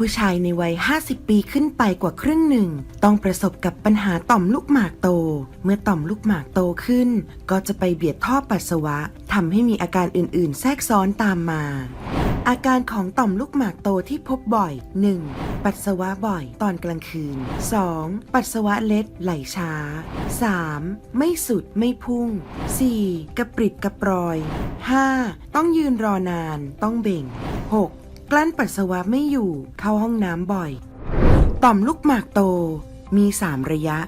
ผู้ชายในวัย 50 ปีขึ้นไปกว่าครึ่งหนึ่ง ต้องประสบกับปัญหาต่อมลูกหมากโต เมื่อต่อมลูกหมากโตขึ้น ก็จะไปเบียดท่อปัสสาวะทำให้มีอาการอื่น ๆ แทรกซ้อนตามมา อาการของต่อมลูกหมากโตที่พบบ่อย 1. ปัสสาวะบ่อยตอนกลางคืน 2. ปัสสาวะเล็ดไหลช้า 3. ไม่สุดไม่พุ่ง 4. กระปริดกระปรอย 5. ต้องยืนรอนานต้องเบ่ง 6. กลั้นปัสสาวะไม่อยู่เข้าห้องน้ำบ่อย ต่อมลูกหมากโตมี3ระยะ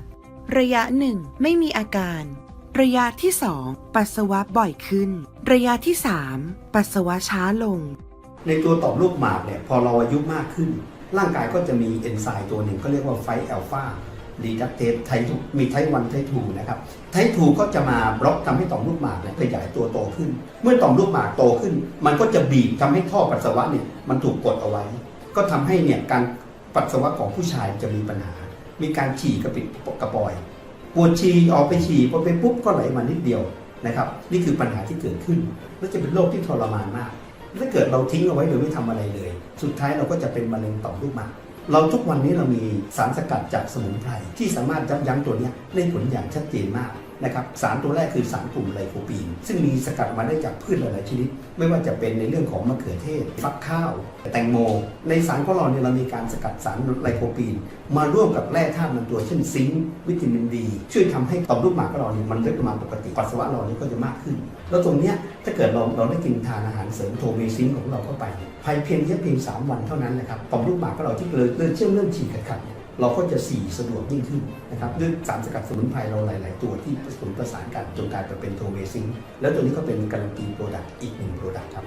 ระยะ1ไม่มีอาการ ระยะที่2ปัสสาวะบ่อยขึ้น ระยะที่3ปัสสาวะช้าลง ในตัวต่อมลูกหมากเนี่ยพอเราอายุมากขึ้น ร่างกายก็จะมีเอนไซม์ตัวหนึ่งก็เรียกว่าไฟอัลฟา ดีดักเตสไทมีไทวันไททูนะครับไททูก็จะมาบล็อกทำให้ต่อมลูกหมากเนี่ยขยายตัวโตขึ้น เมื่อต่อมลูกหมากโตขึ้น มันก็จะบีบทำให้ท่อปัสสาวะเนี่ยมันถูกกดเอาไว้ ก็ทำให้เนี่ยการปัสสาวะของผู้ชายจะมีปัญหา มีการฉี่กระปิดกระปอยปวดฉี่ออกไปฉี่พอไปปุ๊บก็ไหลมานิดเดียวนะครับนี่คือปัญหาที่เกิดขึ้นและจะเป็นโรคที่ทรมานมาก ถ้าเกิดเราทิ้งเอาไว้โดยไม่ทำอะไรเลย สุดท้ายเราก็จะเป็นมะเร็งต่อมลูกหมาก เราทุกวันนี้เรามีสารสกัดจากสมุนไพรที่สามารถยับยั้งตัวนี้ได้ผลอย่างชัดเจนมาก นะครับสารตัวแรกคือสารกลุ่มไลโคปีน ซึ่งมีสกัดมาได้จากพืชหลายๆชนิด ไม่ว่าจะเป็นในเรื่องของมะเขือเทศ ฟักข้าว แตงโม ในสารของเราเนี่ยเรามีการสกัดสารไลโคปีน มาร่วมกับแร่ธาตุบางตัวเช่นซิงค์วิตามินดี ช่วยทำให้ต่อมลูกหมากของเราเนี่ยมันเล็กลงมาปกติปัสสาวะเราเนี่ยก็จะมากขึ้น แล้วตรงเนี้ยถ้าเกิดเราเราได้กินทานอาหารเสริมโทเมซิงของเราเข้าไปภายเพียงแค่เพียง3วันเท่านั้นนะครับต่อมลูกหมากของเราที่เกิดเริ่มเชื่อมเริ่มฉีกขัดเนี่ย เราก็จะสีสะดวกยิ่งขึ้นนะครับด้วยสารสกัดสมุนไพรเราหลาย ๆ ตัวที่ผสมประสานกันจนกลายเป็นโทเวซิงแล้วตัวนี้ก็เป็นการันตีโปรดักต์อีกหนึ่งโปรดักต์ครับ